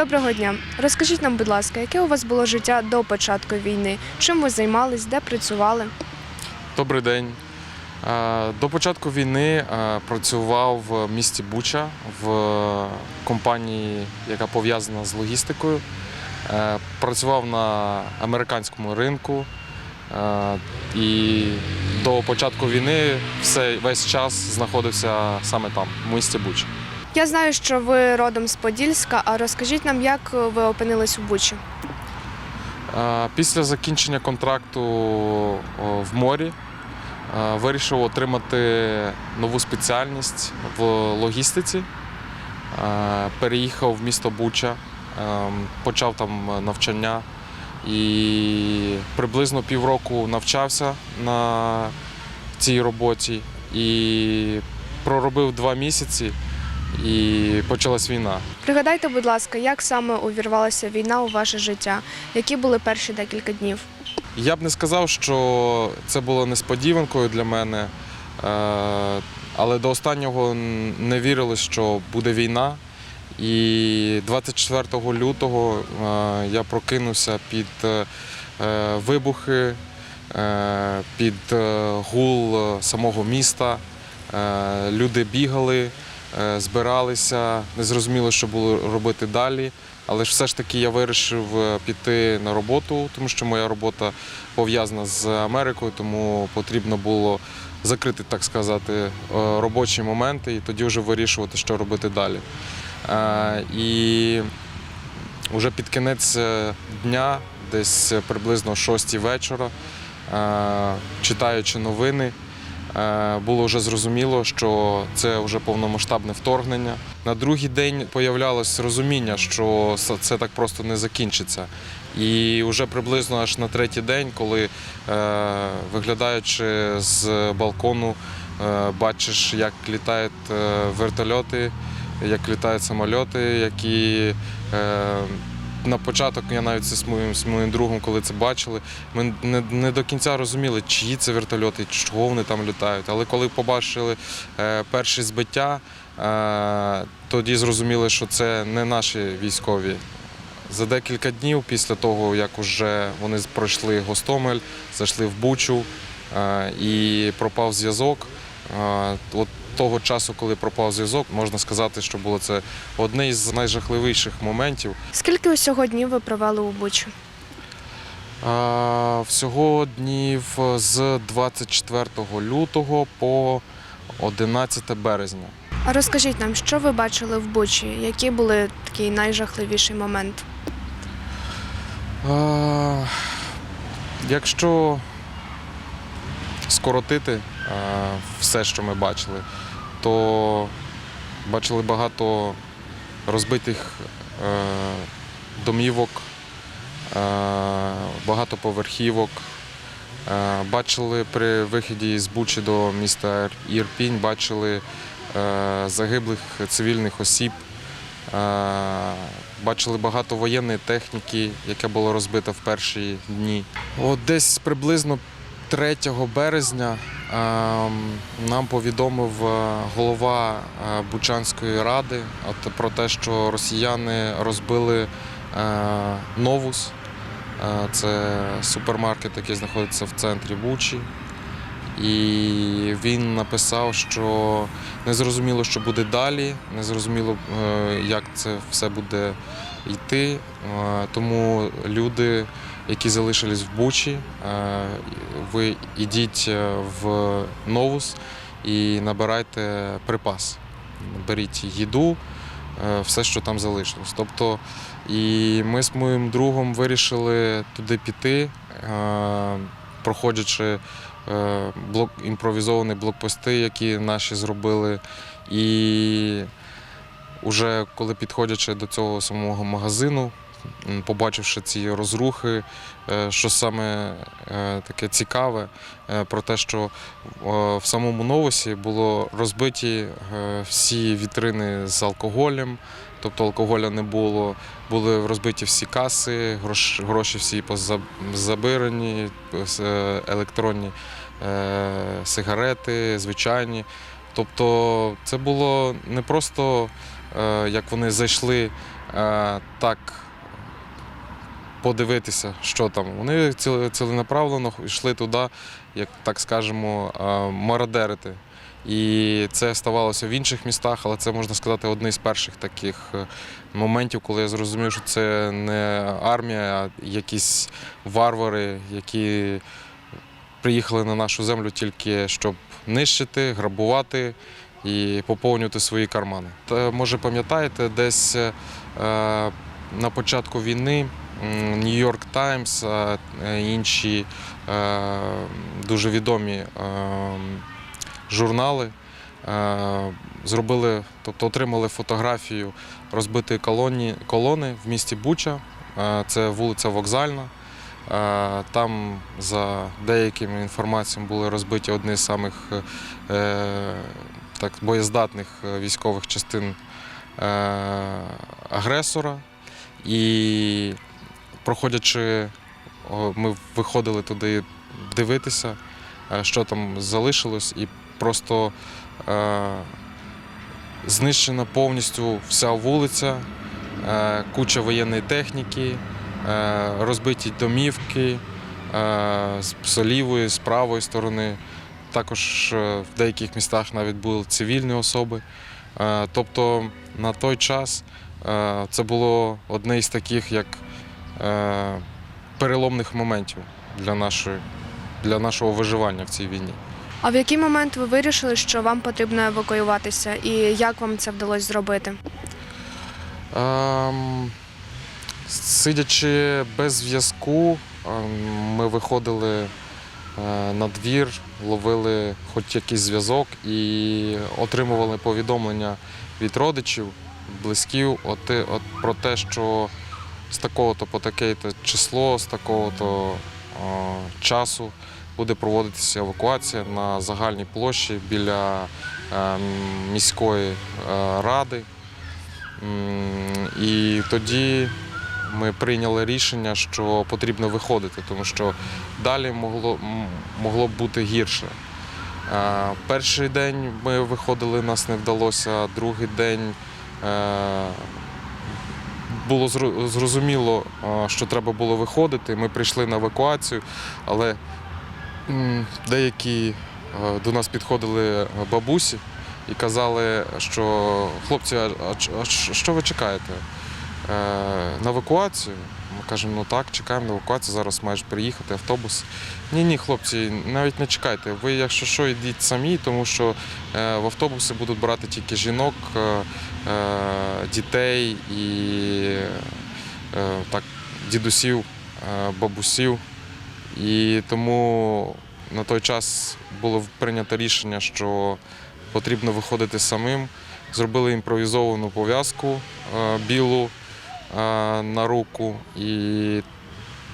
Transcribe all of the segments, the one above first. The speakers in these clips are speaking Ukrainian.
Доброго дня. Розкажіть нам, будь ласка, яке у вас було життя до початку війни? Чим ви займались, де працювали? Добрий день. Е, До початку війни е, працював в місті Буча в компанії, яка пов'язана з логістикою. Е, Працював на американському ринку. І до початку війни все, весь час знаходився саме там, в місті Буча. Я знаю, що ви родом з Подільська, а розкажіть нам, як ви опинились у Бучі? Після закінчення контракту в морі вирішив отримати нову спеціальність в логістиці. Переїхав в місто Буча, почав там навчання і приблизно півроку навчався на цій роботі і проробив два місяці і почалась війна. Пригадайте, будь ласка, як саме увірвалася війна у ваше життя? Які були перші декілька днів? Я б не сказав, що це було несподіванкою для мене, е, але до останнього не вірилось, що буде війна. І 24 лютого е, я прокинувся під е, вибухи, під гул самого міста. Люди бігали, збиралися, не зрозуміло, що було робити далі. Але ж все ж таки я вирішив е, піти на роботу, тому що моя робота пов'язана з Америкою, тому потрібно було закрити, так сказати, е, робочі моменти і тоді вже вирішувати, що робити далі. Е, І вже під кінець е, дня, десь приблизно о 6 вечора, е, читаючи новини, е, було вже зрозуміло, що це вже повномасштабне вторгнення. На другий день появлялось розуміння, що це так просто не закінчиться. І вже приблизно аж на третій день, коли е, виглядаючи з балкону, е, бачиш, як літають е, вертольоти, як літають самольоти, які е, на початок я навіть з моїм, з моїм другом, коли це бачили, ми не, не до кінця розуміли, чиї це вертольоти, чого вони там літають. Але коли побачили е, перші збиття, е, тоді зрозуміли, що це не наші військові. За декілька днів після того, як вже вони пройшли Гостомель, зайшли в Бучу е, і пропав зв'язок. е, От того часу, коли пропав зв'язок, можна сказати, що було це одне із найжахливіших моментів. Скільки усього днів ви провели у Бучі? Всього днів з 24 лютого по 11 березня. А розкажіть нам, що ви бачили в Бучі? Які були такий найжахливіший момент? Якщо скоротити все, що ми бачили, то бачили багато розбитих е, домівок, е, багатоповерхівок. Е, Бачили при виході з Бучі до міста Ірпінь, бачили загиблих цивільних осіб. Бачили багато воєнної техніки, яка була розбита в перші дні. От десь приблизно 3 березня е, нам повідомив е, голова е, Бучанської ради про те, що росіяни розбили е, Новус. Це супермаркет, який знаходиться в центрі Бучі. І він написав, що не зрозуміло, що буде далі, не зрозуміло, як це все буде йти. Тому люди, які залишились в Бучі, е, ви йдіть е, в Новус і набирайте припас. Беріть їду, е, все, що там залишилось. Тобто, і ми з моїм другом вирішили туди піти, проходячи блок, імпровізовані блокпости, які наші зробили. І вже коли підходячи до цього самого магазину, побачивши ці розрухи, е, що саме е, таке цікаве, е, про те, що в самому новосі було розбиті всі вітрини з алкоголем, тобто алкоголя не було, були розбиті всі каси, гроші всі поза- забирані, е, електронні сигарети, звичайні. Тобто це було не просто як вони зайшли так подивитися, що там. Вони ціленаправлено йшли туди, як так скажемо, мародерити. І це ставалося в інших містах, але це можна сказати одне з перших таких е, моментів, коли я зрозумів, що це не армія, а якісь варвари, які приїхали на нашу землю тільки щоб нищити, грабувати і поповнювати свої кармани. Та, може, пам'ятаєте, десь е, на початку війни Нью-Йорк Таймс, е, інші е, дуже відомі е, журнали зробили, тобто отримали фотографію розбитої колоні, колони в місті Буча. Це вулиця Вокзальна. Там за деякими інформаціями були розбиті одні з самих так, боєздатних військових частин агресора. І проходячи, ми виходили туди дивитися, е, що там залишилось, і просто е, знищена повністю вся вулиця, е, куча воєнної техніки, розбиті домівки з лівої, з правої сторони. Також в деяких містах навіть були цивільні особи. Тобто на той час це було одне із таких як переломних моментів для, нашої, для нашого виживання в цій війні. А в який момент ви вирішили, що вам потрібно евакуюватися, і як вам це вдалося зробити? Ем, сидячи без зв'язку, ем, ми виходили е, на двір, ловили хоч якийсь зв'язок і отримували повідомлення від родичів, близьків от, от, про те, що з такого-то по таке-то число, з такого-то часу буде проводитися евакуація на загальній площі біля е, міської е, ради. І тоді ми прийняли рішення, що потрібно виходити, тому що далі могло, могло б бути гірше. Е, Перший день ми виходили, нас не вдалося, другий день було зрозуміло, е, що треба було виходити. Ми прийшли на евакуацію, але деякі е, до нас підходили бабусі і казали, що хлопці, а, що ви чекаєте? Е, на евакуацію? Ми кажемо, ну так, чекаємо на евакуацію, зараз маєш приїхати автобус. Ні, ні, хлопці, навіть не чекайте. Ви, якщо що, йдіть самі, тому що е, в автобуси будуть брати тільки жінок, е, е, дітей і так, дідусів, бабусів. І тому на той час було прийнято рішення, що потрібно виходити самим. Зробили імпровізовану пов'язку білу на руку і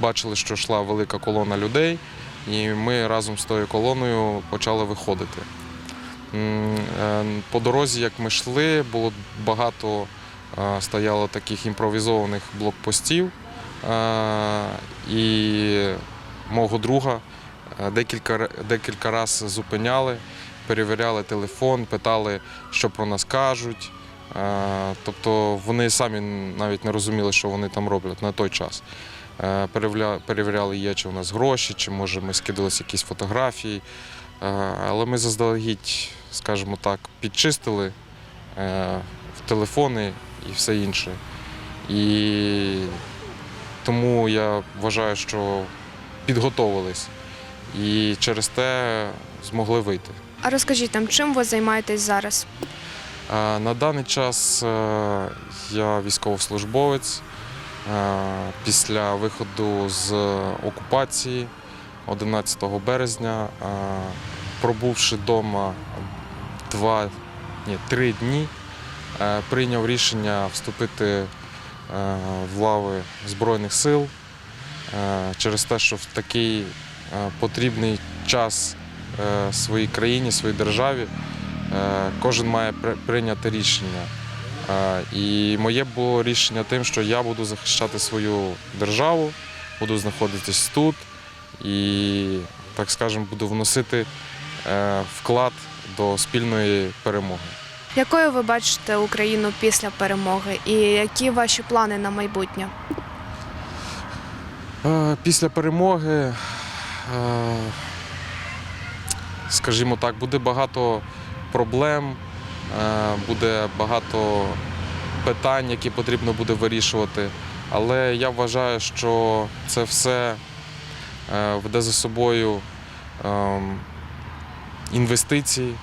бачили, що йшла велика колона людей, і ми разом з тою колоною почали виходити. Е, По дорозі, як ми йшли, було багато стояло таких імпровізованих блокпостів. І мого друга е, декілька, декілька разів зупиняли, перевіряли телефон, питали, що про нас кажуть. Тобто вони самі навіть не розуміли, що вони там роблять на той час. Е, Перевіряли, є чи у нас гроші, чи може ми скидалися якісь фотографії. Е, Але ми заздалегідь, скажімо так, підчистили е, в телефони і все інше. І тому я вважаю, що підготовились і через те змогли вийти. А розкажіть нам, чим ви займаєтесь зараз? Е, На даний час е, я військовослужбовець. Е, Після виходу з окупації 11 березня, пробувши вдома два, ні, три дні, прийняв рішення вступити в лави Збройних сил через те, що в такий потрібний час своїй країні, своїй державі Кожен має прийняти рішення. Е, І моє було рішення тим, що я буду захищати свою державу, буду знаходитись тут і, так скажемо, буду вносити е, вклад до спільної перемоги. Якою ви бачите Україну після перемоги і які ваші плани на майбутнє? Е, Після перемоги, е, скажімо так, буде багато проблем, е, буде багато питань, які потрібно буде вирішувати. Але я вважаю, що це все е, веде за собою ем, інвестиції.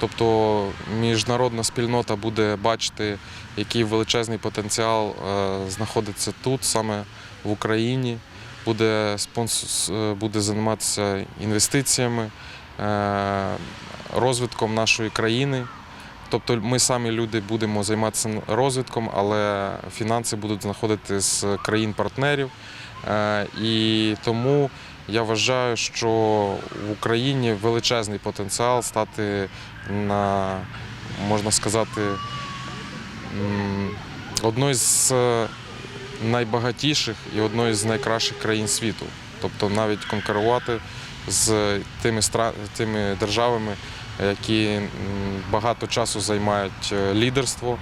Тобто міжнародна спільнота буде бачити, який величезний потенціал е, знаходиться тут, саме в Україні, буде, спонс... буде займатися інвестиціями, розвитком нашої країни. Тобто ми самі люди будемо займатися розвитком, але фінанси будуть знаходити з країн-партнерів. Е, І тому я вважаю, що в Україні величезний потенціал стати на, можна сказати, одною з е, найбагатіших і одною з найкращих країн світу. Тобто навіть конкурувати з тими, тими державами, які багато часу займають е, лідерство.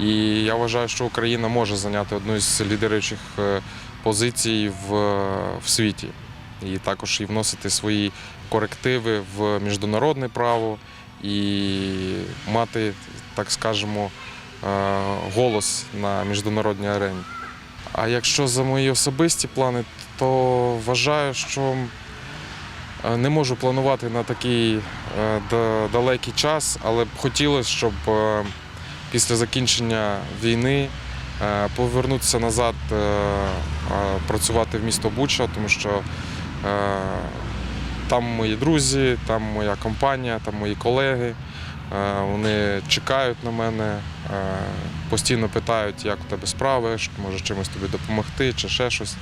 І я вважаю, що Україна може зайняти одну з лідеруючих е, позицій в, в світі. І також і вносити свої корективи в міжнародне право і мати, так скажемо, е, голос на міжнародній арені. А якщо за мої особисті плани, то вважаю, що е, не можу планувати на такий е, далекий час, але б хотілося, щоб е, після закінчення війни е, повернутися назад, е, е, працювати в місто Буча, тому що е, там мої друзі, там моя компанія, там мої колеги. Е, Вони чекають на мене, е, постійно питають, як у тебе справи, може чимось тобі допомогти чи ще щось.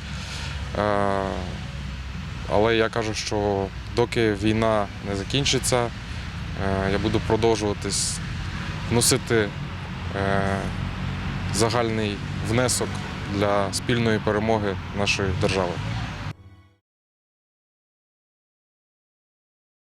Але я кажу, що доки війна не закінчиться, е, я буду продовжувати вносити е, загальний внесок для спільної перемоги нашої держави.